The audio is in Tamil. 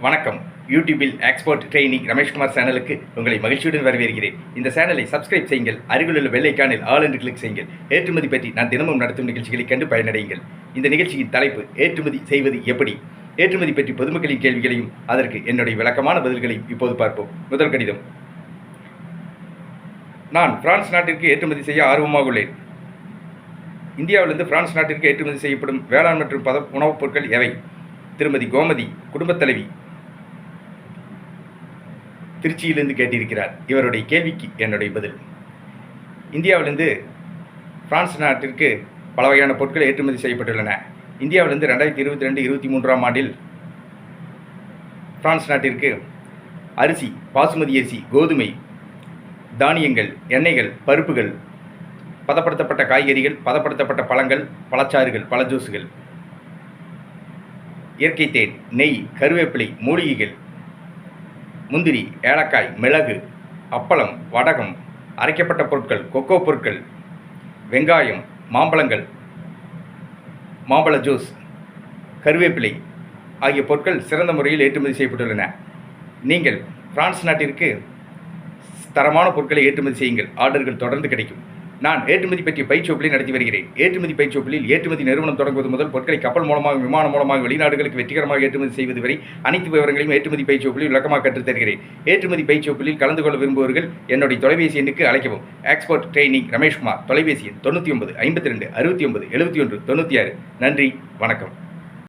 வணக்கம். யூடியூபில் எக்ஸ்போர்ட் ட்ரெயினிங் ரமேஷ்குமார் சேனலுக்கு உங்களை மகிழ்ச்சியுடன் வரவேற்கிறேன். இந்த சேனலை சப்ஸ்கிரைப் செய்யுங்கள் அருகிலுள்ள வெள்ளைக்கானில் ஆல் என்று கிளிக் செய்யுங்கள். ஏற்றுமதி பற்றி நான் தினமும் நடத்தும் நிகழ்ச்சிகளை கண்டு பயனடையுங்கள். இந்த நிகழ்ச்சியின் தலைப்பு ஏற்றுமதி செய்வது எப்படி? ஏற்றுமதி பற்றி பொதுமக்களின் கேள்விகளையும் அதற்கு என்னுடைய விளக்கமான பதில்களையும் இப்போது பார்ப்போம். முதல் கடிதம். நான் பிரான்ஸ் நாட்டிற்கு ஏற்றுமதி செய்ய ஆர்வமாக உள்ளேன். இந்தியாவிலிருந்து பிரான்ஸ் நாட்டிற்கு ஏற்றுமதி செய்யப்படும் வேளாண் மற்றும் பத உணவுப் பொருட்கள் எவை? திருமதி கோமதி குடும்பத் தலைவி திருச்சியிலிருந்து கேட்டிருக்கிறார். இவருடைய கேள்விக்கு என்னுடைய பதில். இந்தியாவிலிருந்து பிரான்ஸ் நாட்டிற்கு பல வகையான பொருட்கள் ஏற்றுமதி செய்யப்பட்டுள்ளன. இந்தியாவிலிருந்து ரெண்டாயிரத்தி இருபத்தி ரெண்டு இருபத்தி மூன்றாம் ஆண்டில் பிரான்ஸ் நாட்டிற்கு அரிசி பாசுமதி அரிசி கோதுமை தானியங்கள் எண்ணெய்கள் பருப்புகள் பதப்படுத்தப்பட்ட காய்கறிகள் பதப்படுத்தப்பட்ட பழங்கள் பழச்சாறுகள் பழ ஜூஸுகள் இயற்கை தேன் நெய் கருவேப்பிலை மூலிகைகள் முந்திரி ஏலக்காய் மிளகு அப்பளம் வடகம் அரைக்கப்பட்ட பொருட்கள் கொக்கோ பொருட்கள் வெங்காயம் மாம்பழங்கள் மாம்பழ ஜூஸ் கருவேப்பிலை ஆகிய பொருட்கள் சிறந்த முறையில் ஏற்றுமதி செய்யப்பட்டுள்ளன. நீங்கள் பிரான்ஸ் நாட்டிற்கு தரமான பொருட்களை ஏற்றுமதி செய்யுங்கள். ஆர்டர்கள் தொடர்ந்து கிடைக்கும். நான் ஏற்றுமதி பற்றிய பயிற்சி நடத்தி வருகிறேன். ஏற்றுமதி பயிற்சி ஏற்றுமதி நிறுவனம் தொடங்குவது முதல் பொருட்களை கப்பல் மூலமாக விமானம் மூலமாக வெளிநாடுகளுக்கு வெற்றிகரமாக ஏற்றுமதி செய்வது வரை அனைத்து விவரங்களையும் ஏற்றுமதி பயிற்சி வகுப்பில் விளக்கமாக கற்றுத் தருகிறேன். ஏற்றுமதி பயிற்சி கலந்து கொள்ள விரும்புவர்கள் என்னுடைய தொலைபேசி எண்ணுக்கு அழைக்கவும். எக்ஸ்போர்ட் ட்ரைனிங் ரமேஷ்குமார் தொலைபேசி எண் தொண்ணூற்றி ஒன்பது ஐம்பத்தி ரெண்டு அறுபத்தி ஒன்பது எழுபத்தி ஒன்று தொண்ணூற்றி ஆறு. நன்றி வணக்கம்.